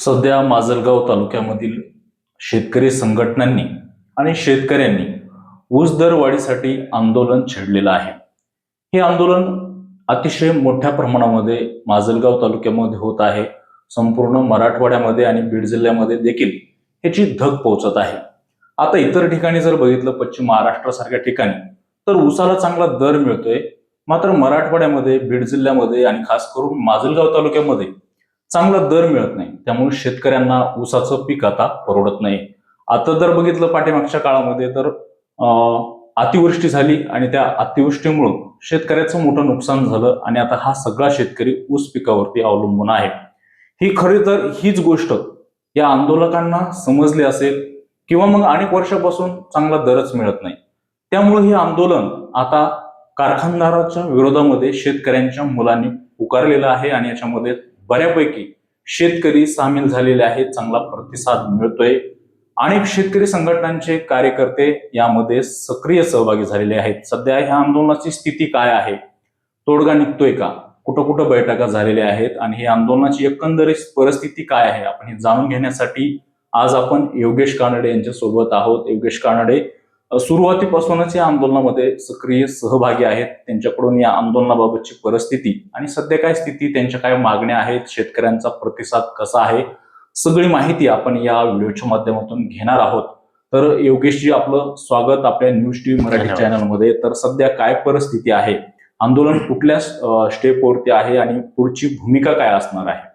सध्या माजलगाव तालुक्यामधील शेतकरी संघटनांनी आणि शेतकऱ्यांनी ऊस दर वाढीसाठी आंदोलन छेडलेलं आहे. हे आंदोलन अतिशय मोठ्या प्रमाणामध्ये माजलगाव तालुक्यामध्ये होत आहे. संपूर्ण मराठवाड्यामध्ये आणि बीड जिल्ह्यामध्ये देखील ह्याची धग पोहोचत आहे. आता इतर ठिकाणी जर बघितलं पश्चिम महाराष्ट्रासारख्या ठिकाणी तर ऊसाला चांगला दर मिळतोय. मात्र मराठवाड्यामध्ये बीड जिल्ह्यामध्ये आणि खास करून माजलगाव तालुक्यामध्ये चांगला दर मिळत नाही. त्यामुळे शेतकऱ्यांना ऊसाचं पीक आता परवडत नाही. आता जर बघितलं पाठीमागच्या काळामध्ये तर अतिवृष्टी झाली आणि त्या अतिवृष्टीमुळं शेतकऱ्याचं मोठं नुकसान झालं आणि आता हा सगळा शेतकरी ऊस पिकावरती अवलंबून आहे. ही खरी तर हीच गोष्ट या आंदोलकांना समजली असेल किंवा मग अनेक वर्षापासून चांगला दरच मिळत नाही. त्यामुळे हे आंदोलन आता कारखानदाराच्या विरोधामध्ये शेतकऱ्यांच्या मुलांनी पुकारलेलं आहे आणि याच्यामध्ये बऱ्यापैकी शेतकरी सामील झालेले आहेत चांगला प्रतिसाद मिळतोय. अनेक शेतकरी संघटनांचे कार्यकर्ते यामध्ये सक्रिय सहभागी झालेले आहेत. सध्या ह्या आंदोलनाची स्थिती काय आहे? तोडगा निघतोय का? कुठं कुठं बैठका झालेल्या आहेत आणि ही आंदोलनाची एकंदरीत परिस्थिती काय आहे? आपण हे जाणून घेण्यासाठी आज आपण योगेश कानडे यांच्या सोबत आहोत. योगेश कानडे सुरुवातीपासूनच या आंदोलनामध्ये सक्रिय सहभागी आहेत. त्यांच्याकडून या आंदोलनाबाबतची परिस्थिती आणि सध्या काय स्थिती त्यांच्या काय मागण्या आहेत शेतकऱ्यांचा प्रतिसाद कसा आहे सगळी माहिती आपण या व्हिडिओच्या माध्यमातून घेणार आहोत. तर योगेशजी आपलं स्वागत आपल्या न्यूज टीव्ही मराठी. चॅनलमध्ये. तर सध्या काय परिस्थिती आहे? आंदोलन कुठल्या स्टेपवरती आहे आणि पुढची भूमिका काय असणार आहे?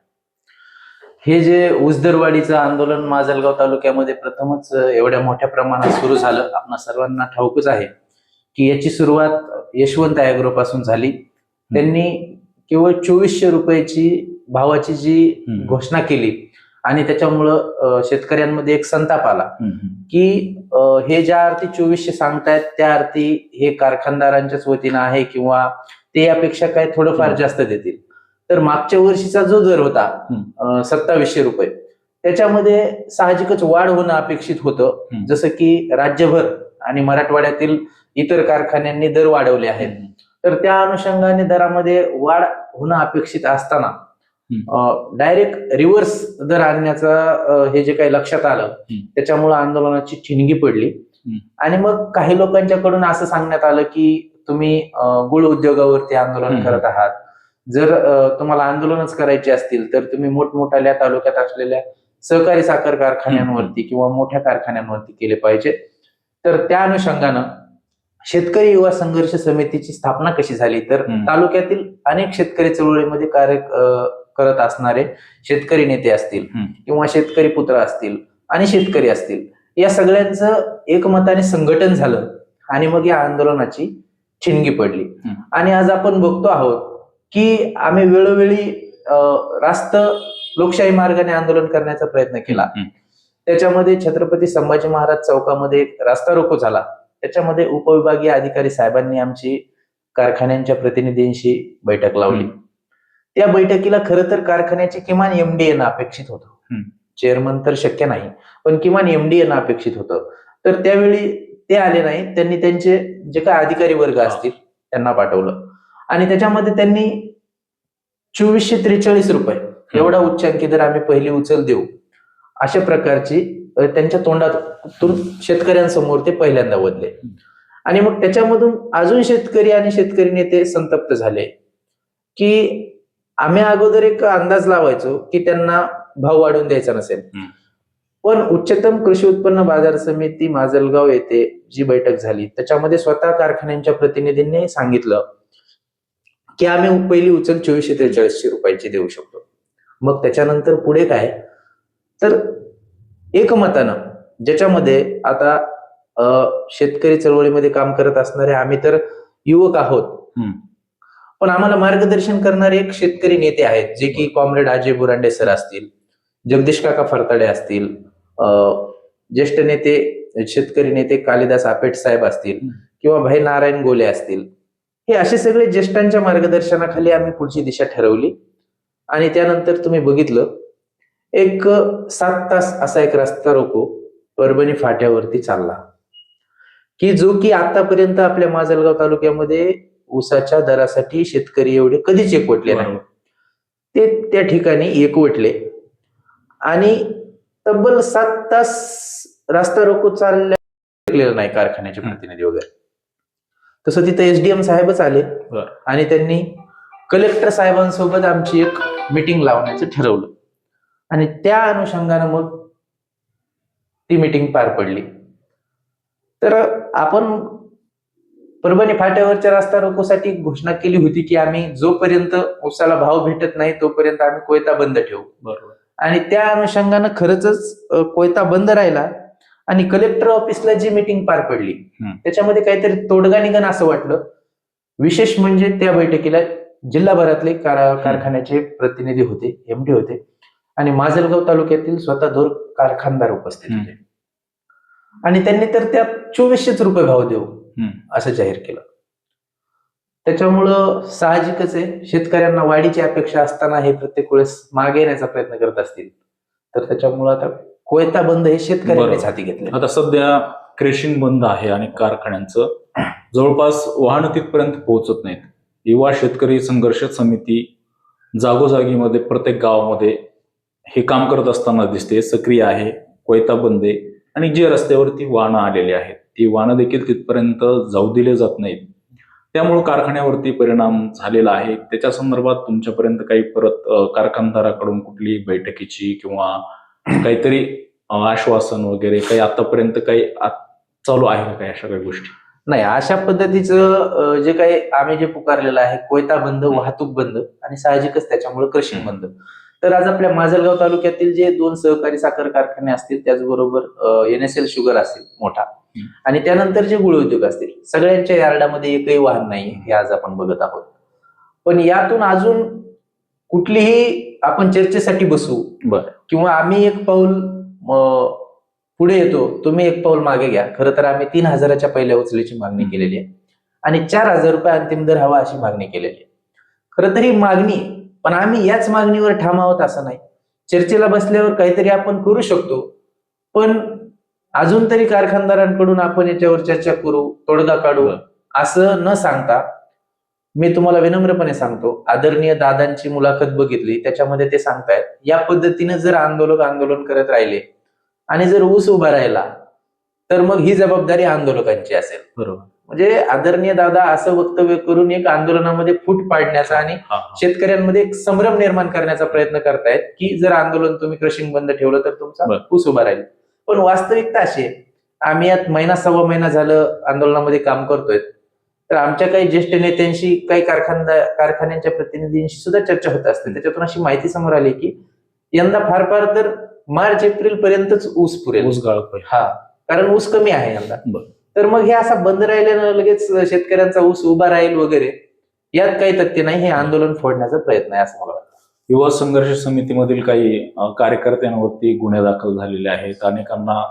हे जे ऊसदरवाढीचं आंदोलन माजलगाव तालुक्यामध्ये प्रथमच एवढ्या मोठ्या प्रमाणात सुरू झालं आपणा सर्वांना ठाऊकच आहे की याची सुरुवात यशवंत ॲग्रो पासून झाली त्यांनी केवळ चोवीसशे रुपयाची भावाची जी. घोषणा केली आणि त्याच्यामुळं शेतकऱ्यांमध्ये एक संताप आला. की हे ज्या अर्थी चोवीसशे सांगतायत त्या अर्थी हे कारखानदारांच्याच वतीनं आहे किंवा ते यापेक्षा काय थोडंफार. जास्त देतील तर मागच्या वर्षीचा जो दर होता सत्तावीसशे रुपये त्याच्यामध्ये साहजिकच वाढ होणं अपेक्षित होतं. जसं की राज्यभर आणि मराठवाड्यातील इतर कारखान्यांनी दर वाढवले आहेत. तर त्या अनुषंगाने दरामध्ये वाढ होणं अपेक्षित असताना डायरेक्ट रिव्हर्स दर आणण्याचा हे जे काही लक्षात आलं त्याच्यामुळे आंदोलनाची ठिणगी पडली. आणि मग काही लोकांच्याकडून असं सांगण्यात आलं की तुम्ही गुळ उद्योगावरती आंदोलन. करत आहात. जर तुम्हाला आंदोलनच करायचे असतील तर तुम्ही मोठमोठ्या तालुक्यात असलेल्या सहकारी साखर कारखान्यांवरती किंवा मोठ्या कारखान्यांवरती केले पाहिजे तर त्या अनुषंगानं शेतकरी युवा संघर्ष समितीची स्थापना कशी झाली तर. तालुक्यातील अनेक शेतकरी चळवळीमध्ये कार्य करत असणारे शेतकरी नेते असतील. किंवा शेतकरी पुत्र असतील आणि शेतकरी असतील या सगळ्यांचं एकमताने संघटन झालं आणि मग या आंदोलनाची ठिणगी पडली. आणि आज आपण बघतो आहोत की आम्ही वेळोवेळी अं, रास्त लोकशाही मार्गाने आंदोलन करण्याचा प्रयत्न केला. त्याच्यामध्ये छत्रपती संभाजी महाराज चौकामध्ये एक रास्ता रोको झाला. त्याच्यामध्ये उपविभागीय अधिकारी साहेबांनी आमची कारखान्यांच्या प्रतिनिधींशी बैठक लावली. त्या बैठकीला खरं तर कारखान्याचे किमान एमडी येणं अपेक्षित होतं. चेअरमन तर शक्य नाही पण किमान एमडी येणं अपेक्षित होतं. तर त्यावेळी ते आले नाही. त्यांनी त्यांचे जे काय अधिकारी वर्ग असतील त्यांना पाठवलं. आणि त्याच्यामध्ये त्यांनी चोवीसशे त्रेचाळीस रुपये एवढा उच्चांकी दर आम्ही पहिली उचल देऊ. अशा प्रकारची त्यांच्या तोंडातून शेतकऱ्यांसमोर ते पहिल्यांदा वदले. आणि मग त्याच्यामधून अजून शेतकरी आणि शेतकरी नेते संतप्त झाले की आम्ही अगोदर एक अंदाज लावायचो की त्यांना भाव वाढवून द्यायचा नसेल. पण उच्चतम कृषी उत्पन्न बाजार समिती माजलगाव येथे जी बैठक झाली त्याच्यामध्ये स्वतः कारखान्यांच्या प्रतिनिधींनी सांगितलं की आम्ही पहिली उचल चोवीसशे त्रेचाळीसशे रुपयाची देऊ शकतो मग त्याच्यानंतर पुढे काय तर एकमतानं ज्याच्यामध्ये आता शेतकरी चळवळीमध्ये काम करत असणारे आम्ही तर युवक आहोत. पण आम्हाला मार्गदर्शन करणारे एक शेतकरी नेते आहेत जे की कॉम्रेड अजय बुरांडे सर असतील जगदीश काका फरताडे असतील अ, ज्येष्ठ नेते शेतकरी नेते कालिदास आपेट साहेब असतील. किंवा भाई नारायण गोले असतील हे असे सगळे ज्येष्ठांच्या मार्गदर्शनाखाली आम्ही पुढची दिशा ठरवली. आणि त्यानंतर तुम्ही बघितलं एक सात तास असा एक रस्ता रोको परभणी फाट्यावरती चालला. की जो की आतापर्यंत आपल्या माजलगाव तालुक्यामध्ये ऊसाच्या दरासाठी शेतकरी एवढे कधीच एकवटले नाही. ते त्या ठिकाणी एकवटले. आणि तब्बल सात तास रास्ता रोको चाललेलं नाही कारखान्याचे. प्रतिनिधी वगैरे. तसं तिथं एसडीएम साहेबच आले. बरं. आणि त्यांनी कलेक्टर साहेबांसोबत आमची एक मिटिंग लावण्याचं ठरवलं. आणि त्या अनुषंगानं मग ती मिटिंग पार पडली. तर आपण परभणी फाट्यावरच्या रस्ता रोकोसाठी घोषणा केली होती की आम्ही जोपर्यंत उसाला भाव भेटत नाही तोपर्यंत आम्ही कोयता बंद ठेवू. बरोबर. आणि त्या अनुषंगानं खरंच अ, कोयता बंद राहिला आणि कलेक्टर ऑफिसला जी मीटिंग पार पडली. त्याच्यामध्ये काहीतरी तोडगा निघन असं वाटलं विशेष म्हणजे त्या बैठकीला जिल्हाभरातले कार- कारखान्याचे प्रतिनिधी होते एमडी होते आणि माजलगाव तालुक्यातील स्वतः दोर कारखानदार उपस्थित. होते आणि त्यांनी तर त्यात चोवीसशेच रुपये भाव देऊ. असं जाहीर केलं त्याच्यामुळं साहजिकच आहे शेतकऱ्यांना वाढीची अपेक्षा असताना हे प्रत्येक वेळेस मागे येण्याचा प्रयत्न करत असतील तर त्याच्यामुळं आता कोयता बंद हे शेतकऱ्यांनीच. हाती घेतले आता सध्या क्रेशिंग बंद आहे आणि कारखान्यांचं. जवळपास वाहन तिथपर्यंत पोहोचत नाहीत. युवा शेतकरी संघर्ष समिती जागोजागीमध्ये प्रत्येक गावामध्ये हे काम करत असताना दिसते. सक्रिय आहे कोयता बंद आहे आणि जे रस्त्यावरती वाहनं आलेली आहेत ती वाहनं देखील तिथपर्यंत जाऊ दिले जात नाहीत. त्यामुळे कारखान्यावरती परिणाम झालेला आहे. त्याच्या संदर्भात तुमच्यापर्यंत काही परत कारखानदाराकडून कुठली बैठकीची किंवा काहीतरी आश्वासन वगैरे काही आतापर्यंत काही चालू आहे का काही अशा काही गोष्टी? नाही अशा पद्धतीचं जे काही आम्ही जे पुकारलेलं आहे कोयता बंद वाहतूक बंद आणि साहजिकच त्याच्यामुळे कृषी बंद. तर आज आपल्या माजलगाव तालुक्यातील जे दोन सहकारी साखर कारखाने असतील त्याचबरोबर एन एस एल शुगर असेल मोठा. आणि त्यानंतर जे गुळ उद्योग असतील सगळ्यांच्या यार्डामध्ये एकही वाहन नाही हे आज आपण बघत आहोत. पण यातून अजून कुठलीही आपण चर्चेसाठी बसू बरं. किंवा आम्ही एक पाऊल पुढे येतो तुम्ही एक पाऊल मागे घ्या खरं तर आम्ही तीन हजाराच्या पहिल्या उचलीची मागणी. केलेली आहे आणि चार हजार रुपये अंतिम दर हवा अशी मागणी केलेली आहे खरं तर ही मागणी. पण आम्ही याच मागणीवर ठाम आहोत असं नाही चर्चेला बसल्यावर काहीतरी आपण करू शकतो पण अजून तरी कारखानदारांकडून आपण याच्यावर चर्चा करू तोडगा काढू. असं न सांगता मी तुम्हाला विनम्रपणे सांगतो आदरणीय दादांची मुलाखत बघितली त्याच्यामध्ये ते सांगतायत या पद्धतीने जर आंदोलक आंदोलन करत राहिले आणि जर ऊस उभा राहिला तर मग ही जबाबदारी आंदोलकांची असेल. बरोबर. म्हणजे आदरणीय दादा असं वक्तव्य करून एक आंदोलनामध्ये फूट पाडण्याचा आणि. शेतकऱ्यांमध्ये एक संभ्रम निर्माण करण्याचा प्रयत्न करतायत की जर आंदोलन तुम्ही क्रशिंग बंद ठेवलं तर तुमचा. ऊस उभा राहील. पण वास्तविकता अशी आहे. आम्ही यात महिना सव्वा महिना झालं आंदोलनामध्ये काम करतोय तर आमच्या काही ज्येष्ठ नेत्यांशी काही कारखानदार कारखान्यांच्या प्रतिनिधींशी सुद्धा चर्चा होत असते. त्याच्यातून अशी माहिती समोर आली की यंदा फार फार तर मार्च एप्रिल पर्यंतच ऊस पुरेल. ऊस गाळप आहे. हा कारण ऊस कमी आहे यंदा. तर मग हे असा बंद राहिल्यानं लगेच शेतकऱ्यांचा ऊस उभा राहील वगैरे यात काही तथ्य नाही हे आंदोलन फोडण्याचा प्रयत्न आहे असं मला वाटतं. युवा संघर्ष समितीमधील काही कार्यकर्त्यांवरती गुन्हे दाखल झालेले आहेत. अनेकांना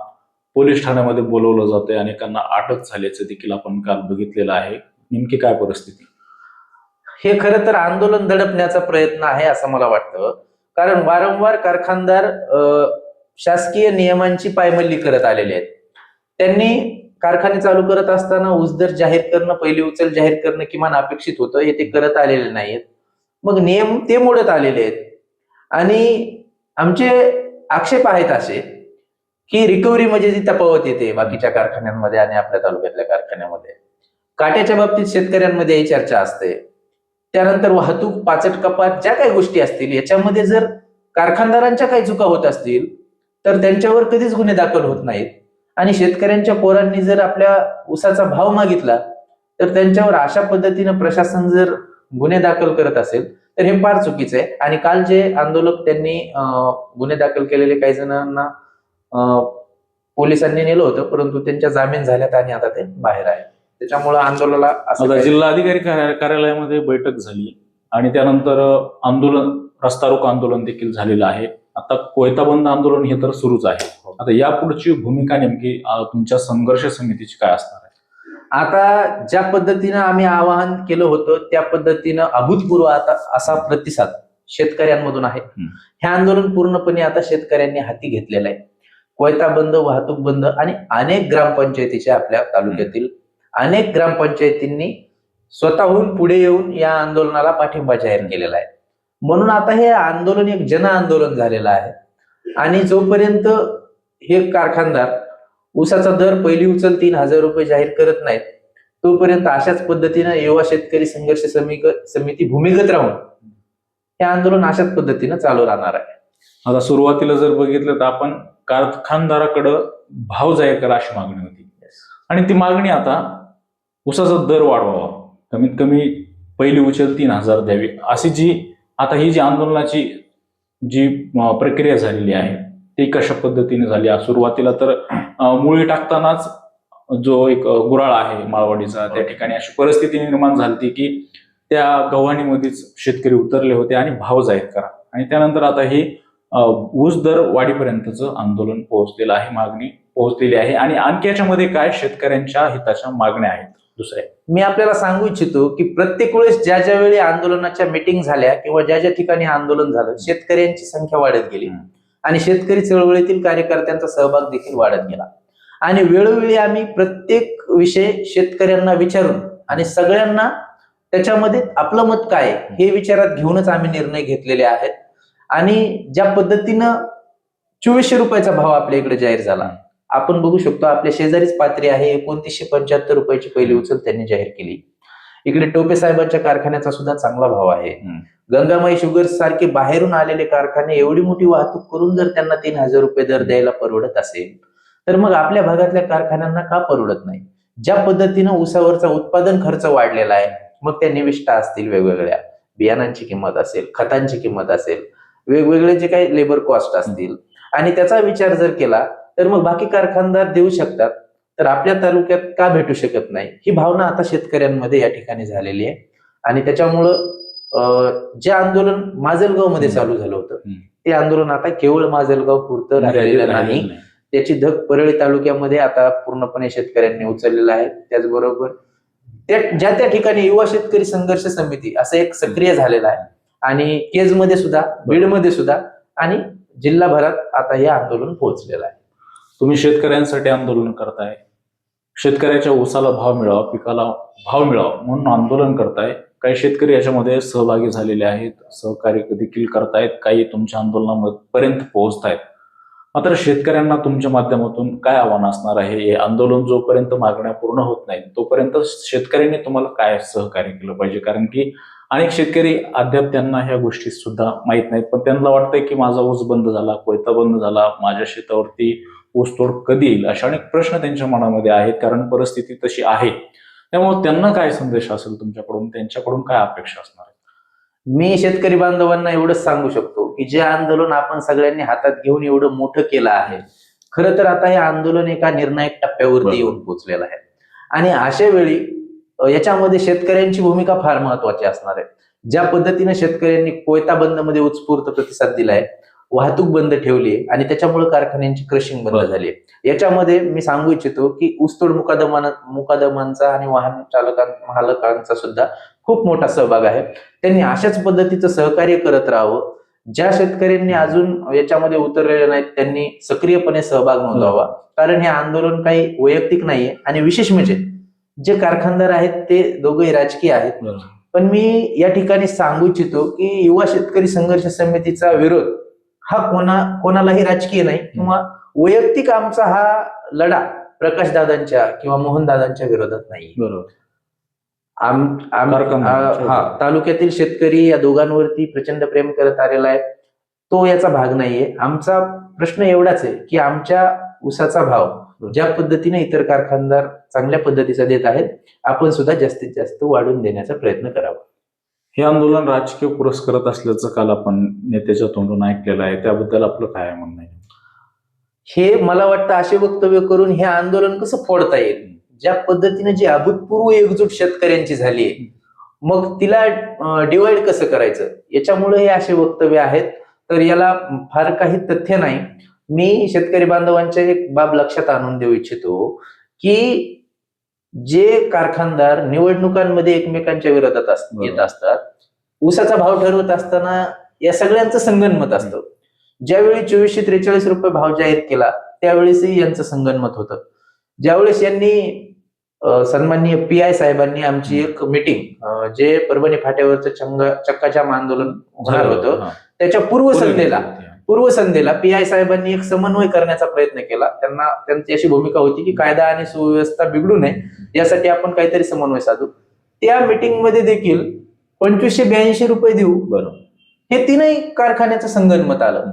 पोलीस ठाण्यामध्ये बोलवलं जातंय. अनेकांना अटक झाल्याचं देखील आपण काल बघितलेलं आहे. नेमकी काय परिस्थिती? हे खरं तर आंदोलन दडपण्याचा प्रयत्न आहे असं मला वाटतं. कारण वारंवार कारखानदार अं, शासकीय नियमांची पायमल्ली करत आलेले आहेत. त्यांनी कारखाने चालू करत असताना ऊसदर जाहीर करणं पहिली उचल जाहीर करणं किमान अपेक्षित होतं. हे ते करत आलेले नाहीत मग नियम ते मोडत आलेले आहेत. आणि आमचे आक्षेप आहेत असे की रिकव्हरी म्हणजे जी तफावत येते बाकीच्या कारखान्यांमध्ये आणि आपल्या तालुक्यातल्या कारखान्यामध्ये. काट्याच्या बाबतीत शेतकऱ्यांमध्ये ही चर्चा असते. त्यानंतर वाहतूक पाचट कपात ज्या काही गोष्टी असतील याच्यामध्ये जर कारखानदारांच्या काही चुका होत असतील तर त्यांच्यावर कधीच गुन्हे दाखल होत नाहीत. आणि शेतकऱ्यांच्या पोरांनी जर आपल्या ऊसाचा भाव मागितला तर त्यांच्यावर अशा पद्धतीनं प्रशासन जर गुन्हे दाखल करत असेल तर हे फार चुकीचं आहे. आणि काल जे आंदोलक त्यांनी गुन्हे दाखल केलेले काही जणांना पोलिसांनी नेलं होतं परंतु त्यांच्या जामीन झाल्यात आणि आता ते बाहेर आहे त्याच्यामुळं आंदोलनाला आता जिल्हाधिकारी कार्या- कार्यालयामध्ये बैठक झाली आणि त्यानंतर आंदोलन रस्ता रोको आंदोलन देखील झालेलं आहे. आता कोयता बंद आंदोलन हे तर सुरूच आहे. आता यापुढची भूमिका नेमकी तुमच्या संघर्ष समितीची काय असणार आहे? आता ज्या पद्धतीनं आम्ही आवाहन केलं होतं त्या पद्धतीनं अभूतपूर्व आता असा प्रतिसाद शेतकऱ्यांमधून आहे. हे आंदोलन पूर्णपणे आता शेतकऱ्यांनी हाती घेतलेलं आहे. कोयता बंद वाहतूक बंद आणि अनेक ग्रामपंचायतीच्या आपल्या तालुक्यातील अनेक ग्रामपंचायतींनी स्वतःहून पुढे येऊन या आंदोलनाला पाठिंबा जाहीर केलेला आहे. म्हणून आता हे आंदोलन एक जन आंदोलन झालेलं आहे. आणि जोपर्यंत हे कारखानदार ऊसाचा दर पहिली उचल तीन हजार रुपये जाहीर करत नाहीत तोपर्यंत अशाच पद्धतीनं युवा शेतकरी संघर्ष समिक समिती भूमिगत राहून हे आंदोलन अशाच पद्धतीनं चालू राहणार आहे. आता सुरुवातीला जर बघितलं तर आपण कारखानदाराकडं भाव जाहीर करा अशी मागणी होती. आणि ती मागणी आता ऊसाचा दर वाढवावा. कमीत कमी पहिली उचल तीन हजार द्यावी. अशी जी आता ही जी आंदोलनाची जी प्रक्रिया झालेली आहे ती कशा पद्धतीने झाली? सुरुवातीला तर मुळी टाकतानाच जो एक गुराळ आहे माळवाडीचा त्या ठिकाणी अशी परिस्थिती निर्माण झाली की त्या गव्हाणीमध्येच शेतकरी उतरले होते आणि भाव जाहीर करा. आणि त्यानंतर आता हे ऊस दर वाढीपर्यंतचं आंदोलन पोहोचलेलं आहे मागणी पोहोचलेली आहे. आणि आणखी याच्यामध्ये काय शेतकऱ्यांच्या हिताच्या मागण्या आहेत? दुसऱ्या मी आपल्याला सांगू इच्छितो की प्रत्येक वेळेस ज्या ज्या वेळी आंदोलनाच्या मिटिंग झाल्या किंवा ज्या ज्या ठिकाणी आंदोलन झालं शेतकऱ्यांची संख्या वाढत गेली. आणि शेतकरी चळवळीतील कार्यकर्त्यांचा सहभाग देखील वाढत गेला. आणि वेळोवेळी आम्ही प्रत्येक विषय शेतकऱ्यांना विचारून आणि सगळ्यांना त्याच्यामध्ये आपलं मत काय हे विचारात घेऊनच आम्ही निर्णय घेतलेले आहेत. आणि ज्या पद्धतीनं चोवीसशे रुपयाचा भाव आपल्या इकडे जाहीर झाला. आपण बघू शकतो आपल्या शेजारीच पात्री आहे एकोणतीसशे पंच्याहत्तर रुपयाची पहिली उचल त्यांनी जाहीर केली. इकडे टोपे साहेबांच्या कारखान्याचा सुद्धा चांगला भाव आहे. गंगामाई शुगर सारखे बाहेरून आलेले कारखाने एवढी मोठी वाहतूक करून जर त्यांना तीन हजार रुपये दर द्यायला परवडत असेल तर मग आपल्या भागातल्या कारखान्यांना का परवडत नाही? ज्या पद्धतीनं ऊसावरचा उत्पादन खर्च वाढलेला आहे मग त्या निविष्ठा असतील वेगवेगळ्या. बियाणांची किंमत असेल खतांची किंमत असेल वेगवेगळे जे काही लेबर कॉस्ट असतील. आणि त्याचा विचार जर केला तर मग बाकी कारखानदार देऊ शकतात. तर आपल्या तालुक्यात का भेटू शकत नाही? ही भावना आता शेतकऱ्यांमध्ये या ठिकाणी झालेली आहे. आणि त्याच्यामुळं जे आंदोलन माजलगावमध्ये चालू झालं होतं. ते आंदोलन आता केवळ माजलगाव पुरतं राहिलेलं नाही. त्याची धग परळी तालुक्यामध्ये आता पूर्णपणे शेतकऱ्यांनी उचललेलं आहे. त्याचबरोबर त्या ज्या त्या ठिकाणी युवा शेतकरी संघर्ष समिती असं एक सक्रिय झालेलं आहे. आणि केजमध्ये सुद्धा बीडमध्ये सुद्धा आणि जिल्हाभरात आता हे आंदोलन पोहोचलेलं आहे. तुम्ही शेतकऱ्यांसाठी आंदोलन करताय. शेतकऱ्याच्या ऊसाला भाव मिळावा पिकाला भाव मिळावा म्हणून आंदोलन करताय. काही शेतकरी याच्यामध्ये सहभागी झालेले आहेत सहकार्य देखील करतायत काही तुमच्या आंदोलनापर्यंत पोहोचतायत. मात्र शेतकऱ्यांना तुमच्या माध्यमातून काय आव्हान असणार आहे? हे आंदोलन जोपर्यंत मागण्या पूर्ण होत नाहीत तोपर्यंत शेतकऱ्यांनी तुम्हाला काय सहकार्य केलं पाहिजे? कारण की अनेक शेतकरी अद्याप त्यांना ह्या गोष्टी सुद्धा माहीत नाहीत. पण त्यांना वाटतंय की माझा ऊस बंद झाला कोयता बंद झाला माझ्या शेतावरती ऊसतोड कधी येईल? अशा अनेक प्रश्न त्यांच्या मनामध्ये आहेत कारण परिस्थिती तशी आहे. त्यामुळे त्यांना काय संदेश असेल तुमच्याकडून? त्यांच्याकडून काय अपेक्षा असणार? मी शेतकरी बांधवांना एवढंच सांगू शकतो की जे आंदोलन आपण सगळ्यांनी हातात घेऊन एवढं मोठं केलं आहे खरं तर आता हे आंदोलन एका निर्णायक टप्प्यावरती. येऊन पोहोचलेलं आहे. आणि अशा वेळी याच्यामध्ये शेतकऱ्यांची भूमिका फार महत्वाची असणार आहे. ज्या पद्धतीने शेतकऱ्यांनी कोयता बंदमध्ये उत्स्फूर्त प्रतिसाद दिलाय वाहतूक बंद ठेवली आणि त्याच्यामुळे कारखान्यांची क्रशिंग बंद. झाली आहे. याच्यामध्ये मी सांगू इच्छितो की ऊसतोड मुकादमान मुकादमांचा आणि वाहन चालकां मालकांचा सुद्धा खूप मोठा सहभाग आहे. त्यांनी अशाच पद्धतीचं सहकार्य करत राहावं. ज्या शेतकऱ्यांनी अजून याच्यामध्ये उतरलेले नाहीत त्यांनी सक्रियपणे सहभाग नोंदवावा. कारण हे आंदोलन काही वैयक्तिक नाहीये आणि विशेष म्हणजे जे कारखानदार आहेत ते दोघंही राजकीय आहेत पण मी या ठिकाणी सांगू इच्छितो की युवा शेतकरी संघर्ष समितीचा विरोध हा कोणा कोणालाही राजकीय नाही किंवा वैयक्तिक आमचा हा लढा प्रकाशदादांच्या किंवा मोहनदादांच्या विरोधात नाही बरोबर. आम आम- हा तालुक्यातील शेतकरी या दोघांवरती प्रचंड प्रेम करत आलेला आहे. तो याचा भाग नाहीये. आमचा प्रश्न एवढाच आहे की आमच्या ऊसाचा भाव ज्या पद्धतीने इतर कारखानदार चांगल्या पद्धतीचा देत आहेत आपण सुद्धा जास्तीत जास्त वाढून देण्याचा प्रयत्न करावा. हे आंदोलन राजकीय पुरस्करत असल्याचं काल आपण नेत्याच्या तोंडून ऐकलेलं आहे. त्याबद्दल आपलं काय म्हणणं आहे? हे मला वाटतं असे वक्तव्य करून हे आंदोलन कसं फोडता येईल? ज्या पद्धतीने जी अभूतपूर्व एकजूट शेतकऱ्यांची झाली आहे मग तिला डिवाइड कसं करायचं? याच्यामुळे हे असे वक्तव्य आहेत. तर याला फार काही तथ्य नाही. मी शेतकरी बांधवांच्या एक बाब लक्षात आणून देऊ इच्छितो की जे कारखानदार निवडणुकांमध्ये एकमेकांच्या विरोधात. येत असतात ऊसाचा भाव ठरवत असताना या सगळ्यांचं संगनमत असतं ज्यावेळी चोवीसशे त्रेचाळीस रुपये भाव जाहीर केला त्यावेळेसही यांचं संगनमत होतं ज्यावेळेस यांनी सन्माननीय पी आय साहेबांनी आमची एक मिटिंग जे परभणी फाट्यावरचं चंग चक्काजाम आंदोलन होणार होतं. त्याच्या पूर्वसंध्येला पूर्वसंध्येला पी आय साहेबांनी एक समन्वय करण्याचा प्रयत्न केला. त्यांना त्यांची अशी भूमिका होती की कायदा आणि सुव्यवस्था बिघडू नये यासाठी आपण काहीतरी समन्वय साधू. त्या मीटिंगमध्ये देखील पंचवीसशे ब्याऐंशी रुपये देऊ बरोबर हे तीनही कारखान्याचं संगनमत आलं.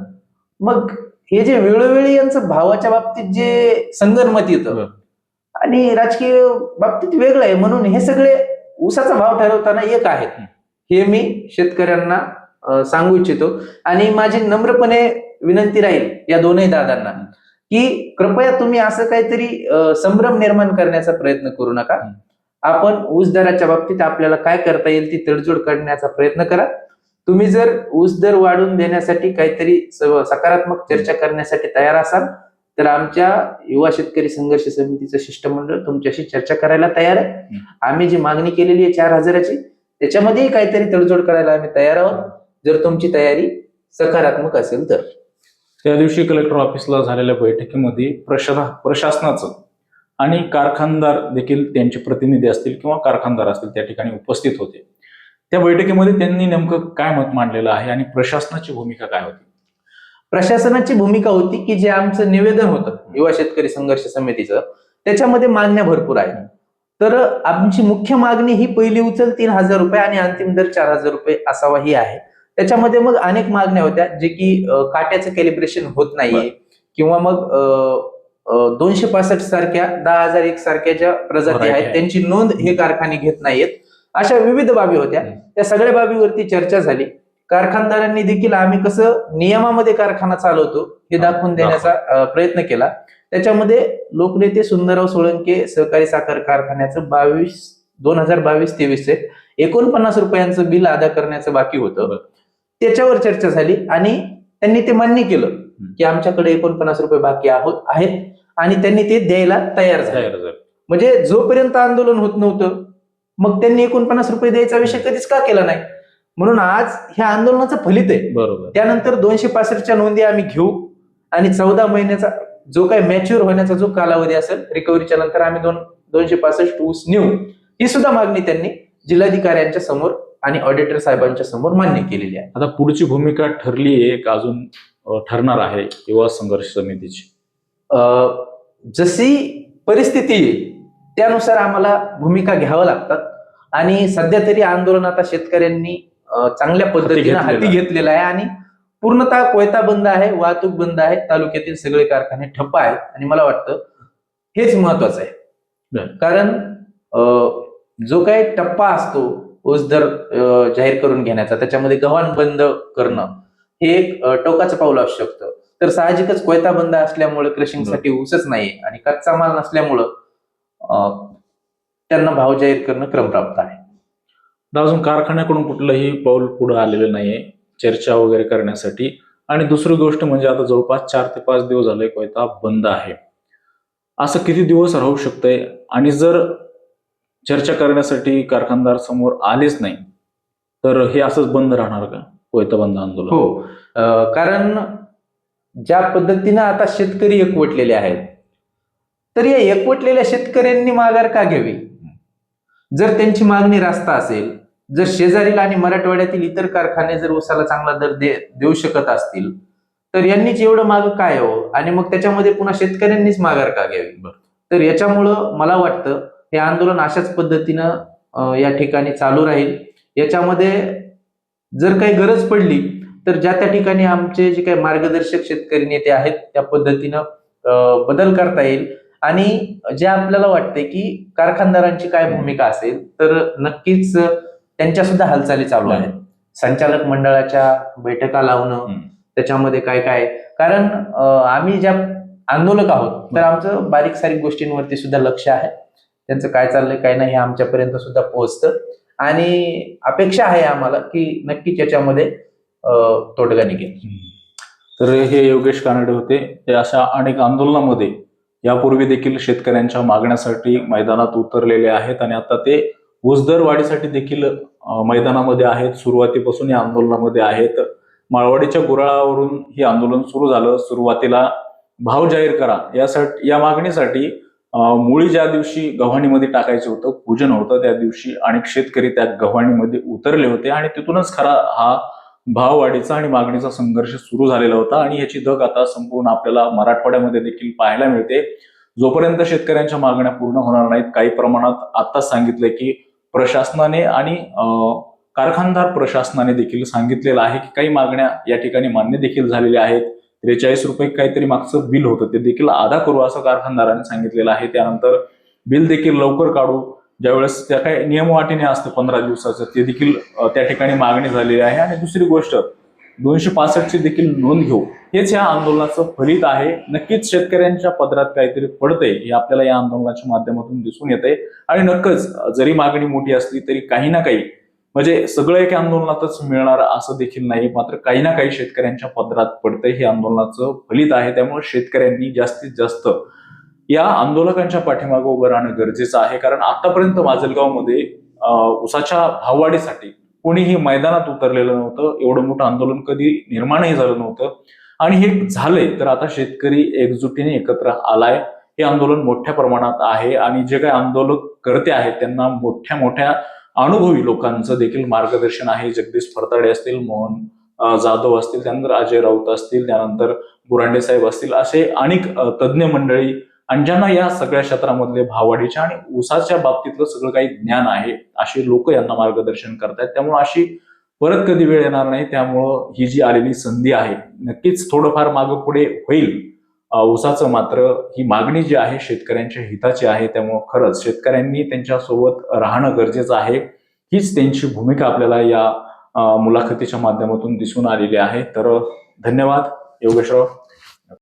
मग हे जे वेळोवेळी यांचं भावाच्या बाबतीत जे संगनमत येतं. आणि राजकीय बाबतीत वेगळं आहे म्हणून हे सगळे ऊसाचा भाव ठरवताना एक आहेत. हे मी शेतकऱ्यांना सांगू इच्छितो. आणि माझी नम्रपणे विनंती राहील या दोनही दादांना की कृपया तुम्ही असं काहीतरी संभ्रम निर्माण करण्याचा प्रयत्न करू नका. आपण ऊस दराच्या बाबतीत आपल्याला काय करता येईल ती तडजोड करण्याचा प्रयत्न करा. तुम्ही जर ऊस दर वाढवून देण्यासाठी काहीतरी सकारात्मक चर्चा करण्यासाठी तयार असाल तर आमच्या युवा शेतकरी संघर्ष समितीचं शिष्टमंडळ तुमच्याशी चर्चा करायला तयार आहे. आम्ही जी मागणी केलेली आहे चार हजाराची त्याच्यामध्येही काहीतरी तडजोड करायला आम्ही तयार आहोत. जर तुमची तयारी सकारात्मक असेल तर. त्या दिवशी कलेक्टर ऑफिसला झालेल्या बैठकीमध्ये प्रशा प्रशासनाचं आणि कारखानदार देखील त्यांचे प्रतिनिधी असतील किंवा कारखानदार असतील त्या ठिकाणी उपस्थित होते. त्या बैठकीमध्ये त्यांनी नेमकं काय मत मांडलेलं आहे आणि प्रशासनाची भूमिका काय होती? प्रशासनाची भूमिका होती की जे आमचं निवेदन होतं युवा शेतकरी संघर्ष समितीचं त्याच्यामध्ये मागण्या भरपूर आहेत. तर आमची मुख्य मागणी ही पहिली उचल तीन हजार रुपये आणि अंतिम दर चार हजार रुपये असावा ही आहे. त्याच्यामध्ये मग अनेक मागण्या होत्या जे की काट्याचं कॅलिब्रेशन होत नाहीये. किंवा मग दोनशे पासष्ट सारख्या दहा हजार एक सारख्या ज्या प्रजाती आहेत आहे. त्यांची नोंद हे कारखाने घेत नाहीयेत. अशा विविध बाबी होत्या. त्या सगळ्या बाबीवरती चर्चा झाली. कारखानदारांनी देखील आम्ही कसं नियमामध्ये कारखाना चालवतो हे दाखवून देण्याचा प्रयत्न केला. त्याच्यामध्ये लोकनेते सुंदरराव सोळंके सहकारी साखर कारखान्याचं बावीस दोन हजार बावीस तेवीसचे एकोणपन्नास रुपयांचं बिल अदा करण्याचं बाकी होतं. त्याच्यावर चर्चा झाली आणि त्यांनी ते मान्य केलं की आमच्याकडे एकोणपन्नास रुपये बाकी आहोत आहेत आणि त्यांनी ते द्यायला तयार झाले. म्हणजे जोपर्यंत आंदोलन होत नव्हतं मग त्यांनी एकोणपन्नास रुपये द्यायचा विषय कधीच का केला नाही? म्हणून आज ह्या आंदोलनाचं फलित आहे. बरोबर. त्यानंतर दोनशे पासष्टच्या नोंदी आम्ही घेऊ आणि चौदा महिन्याचा जो काही मॅच्युअर होण्याचा जो कालावधी असेल रिकव्हरीच्या नंतर आम्ही दोन दोनशे पासष्ट ऊस नेऊ ही सुद्धा मागणी त्यांनी जिल्हाधिकाऱ्यांच्या समोर आणि ऑडिटर साहेबांच्या समोर मान्य केलेली आहे. आता पुढची भूमिका ठरली आहे का अजून ठरणार आहे युवा संघर्ष समितीची. जशी परिस्थिती येईल त्यानुसार आम्हाला भूमिका घ्याव्या लागतात. आणि सध्या तरी आंदोलन आता शेतकऱ्यांनी चांगल्या पद्धतीने हाती. घेतलेलं आहे आणि पूर्णतः कोयता बंद आहे वाहतूक बंद आहे तालुक्यातील सगळे कारखाने ठप्प आहेत. आणि मला वाटतं हेच महत्वाचं आहे. कारण जो काही टप्पा असतो ऊस दर जाहीर करून घेण्याचा त्याच्यामध्ये गव्हाण बंद करणं हे एक टोकाचं पाऊल असू शकतं. तर साहजिकच कोयता बंद असल्यामुळे क्रशिंगसाठी ऊसच नाहीये आणि कच्चा माल नसल्यामुळं त्यांना भाव जाहीर करणं क्रमप्राप्त आहे. अजून कारखान्याकडून कुठलंही पाऊल पुढे आलेलं नाहीये चर्चा वगैरे करण्यासाठी. आणि दुसरी गोष्ट म्हणजे आता जवळपास चार ते पाच दिवस झाले कोयता बंद आहे. असं किती दिवस राहू शकतंय? आणि जर चर्चा करण्यासाठी कारखानदार समोर आलेच नाही. तर हे असंच बंद राहणार का? कोयता बंद आंदोलन? हो. कारण ज्या पद्धतीनं आता शेतकरी एकवटलेले आहेत तर या एकवटलेल्या शेतकऱ्यांनी माघार का घ्यावी? जर त्यांची मागणी रास्त असेल जर शेजारील आणि मराठवाड्यातील इतर कारखाने जर उसाला चांगला दर दे देऊ शकत असतील तर यांनीच एवढं माग काय हो? आणि मग त्याच्यामध्ये पुन्हा शेतकऱ्यांनीच माघार का घ्यावी. तर याच्यामुळं मला वाटतं हे आंदोलन अशाच पद्धतीनं या ठिकाणी चालू राहील. याच्यामध्ये जर काही गरज पडली तर ज्या त्या ठिकाणी आमचे जे काही मार्गदर्शक शेतकरी नेते आहेत त्या पद्धतीनं बदल करता येईल. आणि जे आपल्याला वाटतंय की कारखानदारांची काय भूमिका असेल तर नक्कीच त्यांच्या सुद्धा हालचाली चालू आहेत. संचालक मंडळाच्या बैठका लावणं. त्याच्यामध्ये काय काय. कारण आम्ही ज्या आंदोलक आहोत तर आमचं बारीक सारीक गोष्टींवरती सुद्धा लक्ष आहे. त्यांचं काय चाललंय काय नाही हे आमच्यापर्यंत सुद्धा पोहोचतं. आणि अपेक्षा आहे आम्हाला की नक्कीच याच्यामध्ये तोडगा निघेल. तर हे योगेश कानडे होते. ते अशा अनेक आंदोलनामध्ये यापूर्वी देखील शेतकऱ्यांच्या मागण्यासाठी मैदानात उतरलेले आहेत आणि आता ते ऊसदर वाढीसाठी देखील मैदानामध्ये आहेत. सुरुवातीपासून या आंदोलनामध्ये आहेत. माळवाडीच्या गुराळावरून हे आंदोलन सुरू झालं. सुरुवातीला भाव जाहीर करा. यासाठी या मागणीसाठी मुळी ज्या दिवशी गव्हाणीमध्ये टाकायचं होतं पूजन होतं त्या दिवशी अनेक शेतकरी त्या गव्हाणीमध्ये उतरले होते आणि तिथूनच खरा हा भाववाढीचा आणि मागणीचा संघर्ष सुरू झालेला होता आणि याची धग आता संपूर्ण आपल्याला मराठवाड्यामध्ये देखील पाहायला मिळते. जोपर्यंत शेतकऱ्यांच्या मागण्या पूर्ण होणार नाहीत काही प्रमाणात आताच सांगितलंय की प्रशासनाने आणि कारखानदार प्रशासनाने देखील सांगितलेलं आहे की काही मागण्या या ठिकाणी मान्य देखील झालेल्या आहेत. त्रेचाळीस रुपये काहीतरी मागचं बिल होतं. ते देखील अदा करू असं कारखानदारांनी सांगितलेलं आहे. त्यानंतर बिल देखील लवकर काढू. ज्यावेळेस त्या काही नियमवाटीने असतं पंधरा दिवसाचं ते देखील त्या ठिकाणी मागणी झालेली आहे. आणि दुसरी गोष्ट दोनशे पासष्टची देखील नोंद घेऊ. हेच या आंदोलनाचं फलित आहे. नक्कीच शेतकऱ्यांच्या पदरात काहीतरी पडतंय. हे आपल्याला या आंदोलनाच्या माध्यमातून दिसून येते आणि नक्कच जरी मागणी मोठी असली तरी काही ना काही म्हणजे सगळं एक आंदोलनातच मिळणार असं देखील नाही मात्र काही ना काही शेतकऱ्यांच्या पदरात पडतंय. हे आंदोलनाचं फलित आहे. त्यामुळे शेतकऱ्यांनी जास्तीत जास्त या आंदोलकांच्या पाठीमागे उभं राहणं गरजेचं आहे. कारण आतापर्यंत माजलगावमध्ये उसाच्या भाववाढीसाठी कोणीही मैदानात उतरलेलं नव्हतं. एवढं मोठं आंदोलन कधी निर्माणही झालं नव्हतं. आणि हे झालंय. तर आता शेतकरी एकजुटीने एकत्र आलाय. हे आंदोलन मोठ्या प्रमाणात आहे. आणि जे काही आंदोलक करते आहेत त्यांना मोठ्या मोठ्या अनुभवी लोकांचं देखील मार्गदर्शन आहे. जगदीश फरताडे असतील मोहन जाधव असतील त्यानंतर अजय राऊत असतील त्यानंतर बुरांडे साहेब असतील असे अनेक तज्ज्ञ मंडळी आणि ज्यांना या सगळ्या क्षेत्रामधले भावाडीच्या आणि उसाच्या बाबतीतलं सगळं काही ज्ञान आहे असे लोक यांना मार्गदर्शन करतायत. त्यामुळे अशी परत कधी वेळ येणार नाही. त्यामुळं ही जी आलेली संधी आहे नक्कीच थोडंफार मागं पुढे होईल. ऊसाचं मात्र ही मागणी जी आहे शेतकऱ्यांच्या हिताची आहे त्यामुळं खरंच शेतकऱ्यांनी त्यांच्यासोबत राहणं गरजेचं आहे. हीच त्यांची भूमिका आपल्याला या मुलाखतीच्या माध्यमातून दिसून आलेली आहे. तर धन्यवाद. योगेशराव